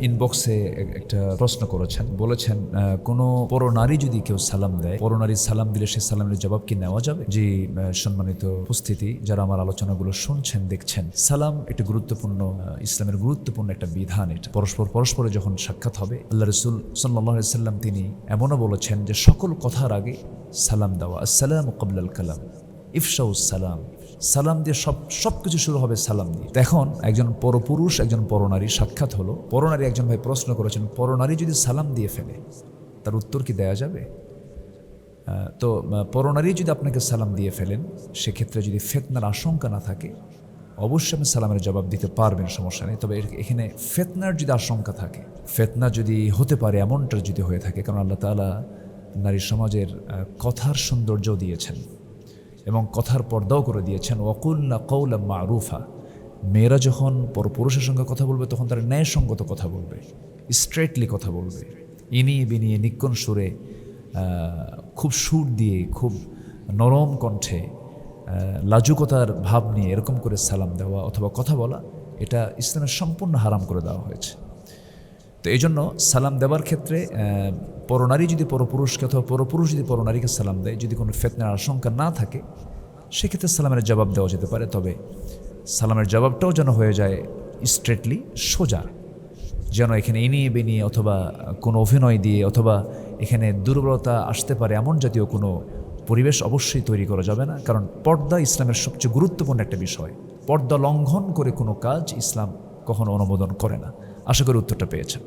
ইনবক্সে একটা প্রশ্ন করেছেন বলেছেন কোনো পরো নারী যদি কেউ সালাম দেয় পরো নারী সালাম দিলে সে সালামের জবাব কি নেওয়া যাবে? আহ, সম্মানিত উপস্থিতি যারা আমার আলোচনাগুলো শুনছেন দেখছেন সালাম একটা গুরুত্বপূর্ণ ইসলামের গুরুত্বপূর্ণ একটা বিধান এটা। পরস্পর পরস্পরে যখন সাক্ষাৎ হবে আল্লাহ রসুল সাল্লাহ সাল্লাম তিনি এমনও বলেছেন যে সকল কথার আগে সালাম দেওয়া। আসসালাম কবলাল কালাম ইফশাউস সালাম। সালাম দিয়ে সব সব কিছু শুরু হবে সালাম দিয়ে। এখন একজন পরপুরুষ, একজন পরনারী সাক্ষাৎ হলো। পরনারী একজন ভাই প্রশ্ন করেছেন, পরনারী যদি সালাম দিয়ে ফেলে, তার উত্তর কি দেয়া যাবে? তো পরনারী যদি আপনাকে সালাম দিয়ে ফেলেন, সেক্ষেত্রে যদি ফেতনার আশঙ্কা না থাকে, অবশ্যই আপনি সালামের জবাব দিতে পারবেন, সমস্যা নেই। তবে এখানে ফেতনার যদি আশঙ্কা থাকে, ফেতনা যদি হতে পারে, এমনটা যদি হয়ে থাকে, কারণ আল্লাহ তাআলা নারী সমাজের কথার সৌন্দর্য দিয়েছেন। এবং কথার পর্দাও করে দিয়েছেন। ওয়াকুল্লা কৌলা মারুফা। মেয়েরা যখন পরপুরুষের সঙ্গে কথা বলবে, তখন তারা ন্যায়সঙ্গত কথা বলবে, স্ট্রেটলি কথা বলবে। ইনিয়ে বিনিয়ে নিক্কন সুরে খুব সুর দিয়ে, খুব নরম কণ্ঠে লাজুকতার ভাব নিয়ে এরকম করে সালাম দেওয়া অথবা কথা বলা, এটা ইসলামের সম্পূর্ণ হারাম করে দেওয়া হয়েছে। তো এই জন্য সালাম দেওয়ার ক্ষেত্রে পরনারী যদি পরপুরুষকে অথবা পরপুরুষ যদি পরনারীকে সালাম দেয়, যদি কোনো ফেতনার আশঙ্কা না থাকে, সেক্ষেত্রে সালামের জবাব দেওয়া যেতে পারে। তবে সালামের জবাবটাও যেন হয়ে যায় স্ট্রেটলি সোজা, যেন এখানে এনিয়ে বেনিয়ে অথবা কোনো অভিনয় দিয়ে অথবা এখানে দুর্বলতা আসতে পারে এমন জাতীয় কোনো পরিবেশ অবশ্যই তৈরি করা যাবে না। কারণ পর্দা ইসলামের সবচেয়ে গুরুত্বপূর্ণ একটা বিষয়। পর্দা লঙ্ঘন করে কোনো কাজ ইসলাম কখনো অনুমোদন করে না। আশা করি উত্তরটা পেয়েছেন।